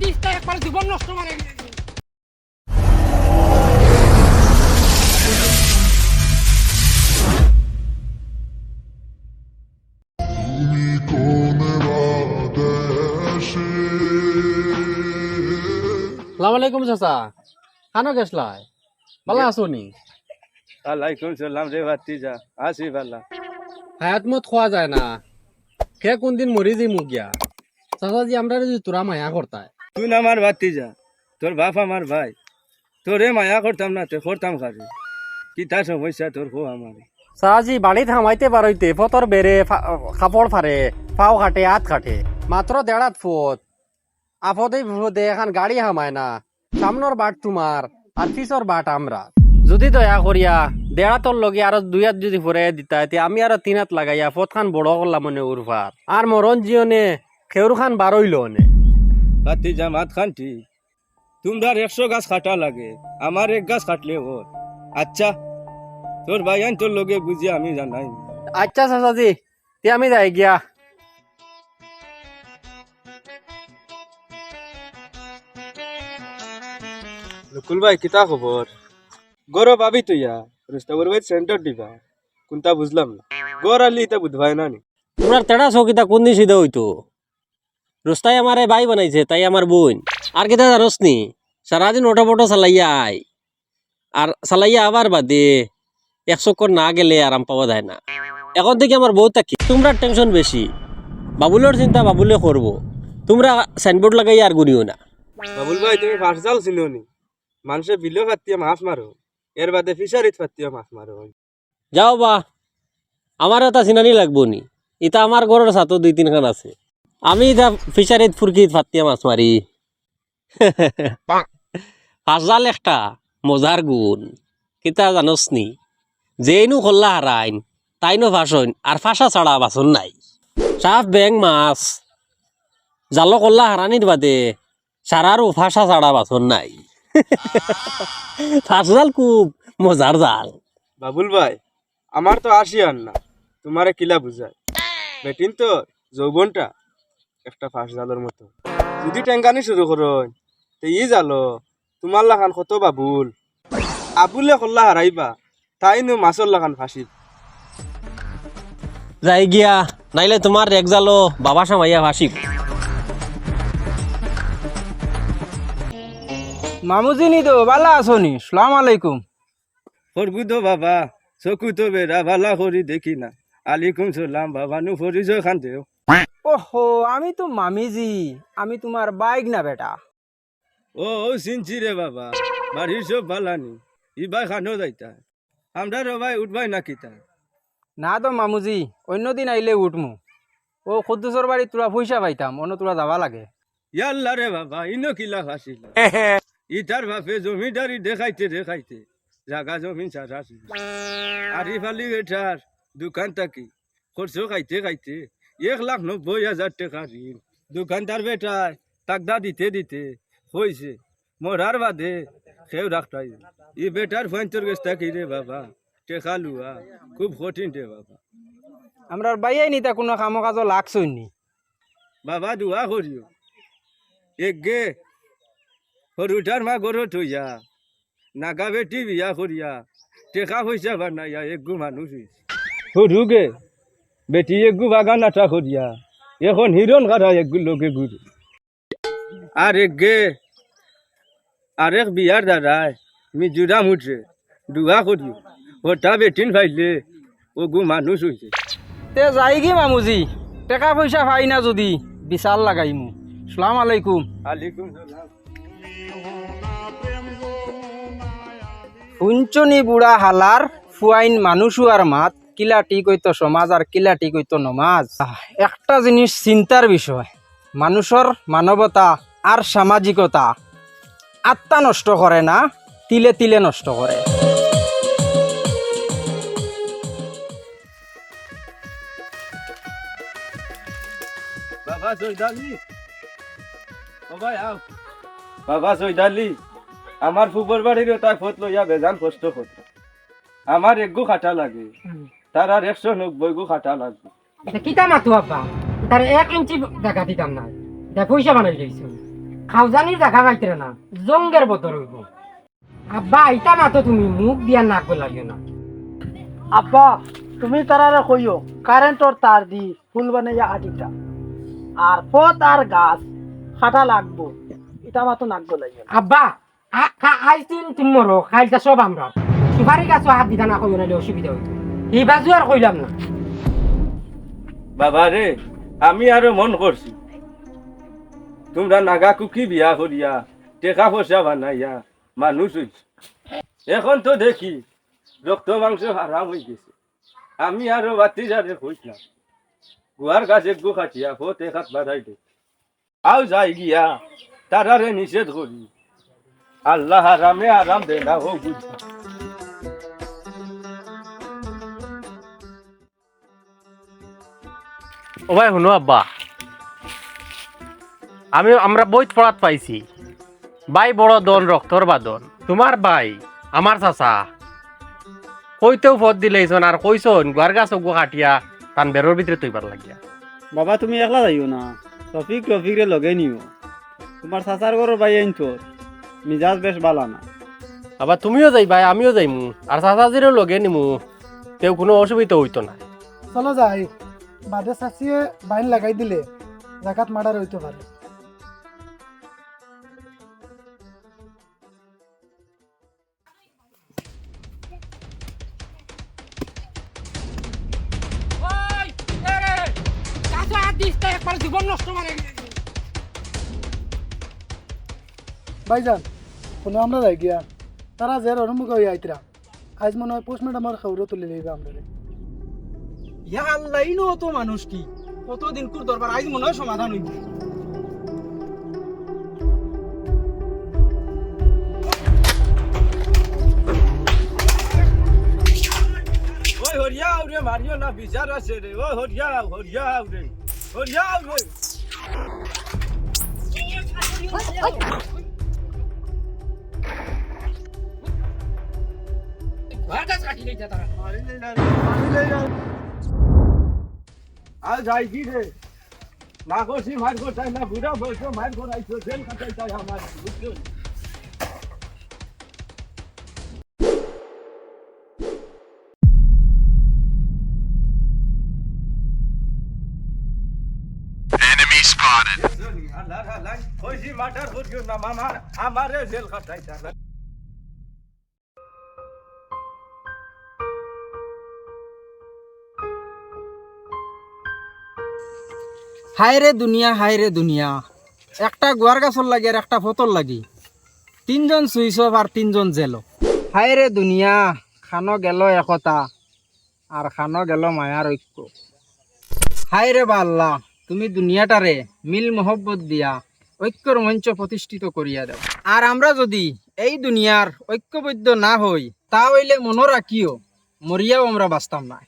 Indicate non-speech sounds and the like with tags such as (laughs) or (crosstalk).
This তাই একবার জীবন নষ্ট মানে। সালাম আলাইকুম চাচা। খানো গেছলাই ভালো আছো নি? আলাইকুম সালাম রে ভাতিজা আসি ভালা। হায়াত মত খোয়া যায় না। কে কোন দিন মরি যাই মুখ গিয়া। চাচা জি আমরা যদি তোরা মায়া করতায় তুই না আমার ভাতিজা, তোর বাপ আমার ভাই, তোরে মায়া করতাম না, তে করতাম খালি কিতা সমস্যা তোর হো আমার। চাচাজি বাড়ি থামাইতে পারইতে ফতর বেড়ে কাপড় ফারে পাও কাটে হাত কাটে, মাত্র দেড়াত ফুট। আপদে বিপদে এখন গাড়ি হামায় না, সামনের বাট তোমার, আর পিছর বাট আমরা। যদি দয়া করিয়া দেড়াতর লগে আরও দুই হাত যদি ফুরাই দিতা আমি আরও তিন হাত লাগাইয়া পথ খান বড় করলাম মনে উরফার। আর মরণ জিয়নে খেউর খান বারইল নে। ভাতিজা মাত খানটি তোমরা একশো গাছ কাটা লাগে আমার এক গাছ কাটলে হো আচ্ছা তোর ভাইয়ান তোর লগে বুঝি আমি জানাই। আচ্ছা চাচাজি তে আমি যাই গিয়া। নকুল ভাই কিতা খবর গৌরব আবি তুই ইয়া রুস্তাবর ভাই সেন্টার দিবা। কোনটা বুঝলাম না। গৌর আলি এটা বুধবাই না নি? তোমরা তেড়া চকিটা কোন দিন সিধা হইতো রোস্তাই আমার ভাই বানাইছে তাই আমার বোন। আর কিতা জানোস নি সারাদিন ওটো ফটো চালাইয়া আই আর চালাইয়া আবার বাদে এক চক্কর না গেলে আরাম পাওয়া যায় না। এখন থেকে আমার বউ থাকি। তোমরা টেনশন বেশি। বাবুলের চিন্তা বাবুলে করব। তোমরা সাইনবোর্ড লাগাই আর গুনিও না। বাবুল ভাই তুমি ফার্স্ট জাল চিনো নি মানুষে বিলেও ফাটিয়ে মাছ মারো। এর বাদে ফিশারিত ফাটিয়ে মাছ মারো। যাও বা। আমার এটা চিনানি লাগবো নি। এটা আমার ঘরের সাথে দুই তিনখান আছে। আমি এটা ফিশারিত ফুরকিত ফাতিয়া মাছ মারি। ফাজাল একটা মজার গুণ, কিতা জানস নি? যেইনু খোল্লা হারাইন, তাইনো ফাঁসন আর ফাঁসা ছাড়া বাসন নাই। সাফ ব্যাং মাছ জালো কল্লা হারানির বাদে সারারও ফাঁসা ছাড়া বাসন নাই। ফাঁসজাল খুব মজার জাল। বাবুল ভাই, আমার তো আসি আর না, তোমারে কিলা বুঝায় বেটিন তো যৌবনটা একটা ফাঁস জালের মতো। যদি টেঙ্গানি শুরু করো তো ই জালো তোমার লাখান কত বাবুল আবুলে কল্লা হারাইবা তাই নো মাছর লাখান ফাঁসিব যাই গিয়া নাইলে তোমার এক জালো বাবা সামাইয়া ভাসিব মামুজি নি তো ভালো আছো নি সালাম আলাইকুম। ফরবু তো বাবা চকু তো বেড়া ভালা করি দেখি না। আলিকুম সালাম বাবা নু ফরিজ খান দেও ওহো আমি তো মামিজি। আমি তোমার বাইক না বেটা। ও ও সিনচি রে বাবা। বাড়ির সব ভালানি ইবাই খানো যাইতা। আমরা রবাই উঠবাই না কিতা। না তো মামুজি অন্যদিন আইলে উঠমু। ও খুদ্দুসর বাড়ি তোরা পয়সা পাইতাম অন্য তোরা যাবা লাগে। ইয়াল্লা রে বাবা ইনো কিলা ফাঁসিল (laughs) ইটার বাপে জমিদারি দেখাইতে দেখাইতে জাগা জমিন সারা আর ইফালি এটার দোকান থাকি খরচ খাইতে খাইতে। এক লাখ নব্বই হাজার টাকা ঋণ দোকানদার বেটায় তাকদা দিতে দিতে হয়েছে মরার বাদে সেও রাখতাই ই বেটার ফোনটোর গেছটা কি রে বাবা টেকা লুয়া খুব কঠিন রে বাবা আমরা বাইয়াই নিতা কোনো কাম কাজ লাগছই নি বাবা দোয়া করিও এক গে সৰুটাৰ মা ঘৰত থৈয়া নাগা বেটি বিয়া কৰিয়া টেকা পইচা বানাইয়া একগু মানুহ সৰুগে বেটি একগু বাগান আটা করিয়া এখন হিরণ কাটা একগু লোকে ঘুরে আর এক গে আর এক বিয়ার দাদাই মিজোরাম উঠছে দুয়া করিও ওটা বেটিন ফাইলে ওগু মানুষ হয়েছে তে যাই কি মামুজি টেকা পয়সা পাই না যদি বিশাল লাগাইমু সালাম আলাইকুম। আলাইকুম শুনছনি বুড়া হালার ফুয়াইন মানুষও আর মাত? কিলাটি কইতো সমাজ আর কিলাটি কইতো নমাজ একটা জিনিস চিন্তার বিষয়। মানুষের মানবতা আর সামাজিকতা আত্মা নষ্ট করে না তিলে তিলে নষ্ট করে বাবা সৈদালি বাবা আও বাবা সৈদালি আমার ফুবর বাড়ির তাই ফত লইয়া বেজান কষ্ট করত আমার এক গু খাটা লাগে। তার আর একশো নব্বই গু খাটা লাগবে। কিতা মাথু আপা তার এক ইঞ্চি দেখা দিতাম না। দেখ পয়সা বানাই লইছো। খাওজানির দেখা পাইতে না জঙ্গের বতর হইব। আব্বা আইতা মাতো তুমি মুখ দিয়া নাক লাগিও না। আব্বা তুমি তারারে কইও কারেন্টর তার দি ফুল বানাইয়া আটিটা। আর পথ আর গাছ খাটা লাগবো। এটা মাতো নাকবো লাগে আব্বা আ- খা- আইজ দিন তুমি মরো খাইলটা সব আমরা। সুপারি গাছও হাত দিতা না কইও নাইলে অসুবিধা হইতো। এই বাজু আর কইলাম না। বাবা রে আমি আরও মন করছি। তোমরা নাগা কুকি বিয়া করিয়া, টেকা পয়সা বানাইয়া মানুষ হইছ? এখন তো দেখি, রক্ত মাংস হারাম হয়ে গেছে। আমি আরও বাতি যারে কইলাম গুয়ার কাছে গু খাটিয়া হাত বাড়াই দে। আও যাই গিয়া, তারারে নিষেধ করি। আল্লাহ আরাম দে না ও বুঝা। ও ভাই শুনো আব্বা। আমি আমরা বইত পড়াত পাইছি। বাই বড় দন রক্তর বাদন তোমার বাই আমার চাচা। কইতেও পথ দিলেইছন আর কইছন গুয়ার গাছ গু কাটিয়া তান বেরোর ভিতরে তৈবার লাগিয়া। বাবা তুমি একলা যাইও না। রফিক রফিক রে লগে নিও। তোমার চাচার ঘরের বাই আইন তোর মিজাজ বেশ বালা না। আবার তুমিও যাই যাইবা আমিও যাইমু। আর চাচাজিরও লগে নিমু। তেও কোনো অসুবিধা হইতো না চলো যাই। বাদে চাচিয়ে বাইন লাগাই দিলে জাগাত মার্ডার হইতে পারে। ভাইজান কোনো আমরা যাই গিয়া। তারা যে রণমুখ হইয়া আইতরা আজ মনে হয় পোস্ট ম্যাডামের খবর তুলে লইবে আমরা ইয়া আল্লাহ ইনো তো মানুষ কি? কতদিন কুর দরবার আজ মনে হয় সমাধান হইব। ওই হরিয়াও রে মারিও না বিচার আছে রে। ওই হরিয়াও হরিয়াও রে হরিয়াও রে আর যাই কি রে না করছি মার কোথায় না বুড়া বলছো মার করাইছো জেল খাটাই চাই আমার বুঝছ আল্লাহ আল্লাহ কইছি মাটার করিও না মামা আমারে জেল খাটাই চাই হায় রে দুনিয়া হায় রে দুনিয়া। একটা গোয়ার গাছর লাগি আর একটা ফতর লাগি। তিনজন সুইচ আর তিনজন জেল। হায় রে দুনিয়া, খানো গেল একতা আর খানো গেল মায়ার ঐক্য। হায় রে বা আল্লাহ, তুমি দুনিয়াটারে মিল মোহব্বত দিয়া ঐক্যর মঞ্চ প্রতিষ্ঠিত করিয়া দাও। আর আমরা যদি এই দুনিয়ার ঐক্যবদ্ধ না হই, তা হইলে মনে রাখিও মরিয়াও আমরা বাঁচতাম না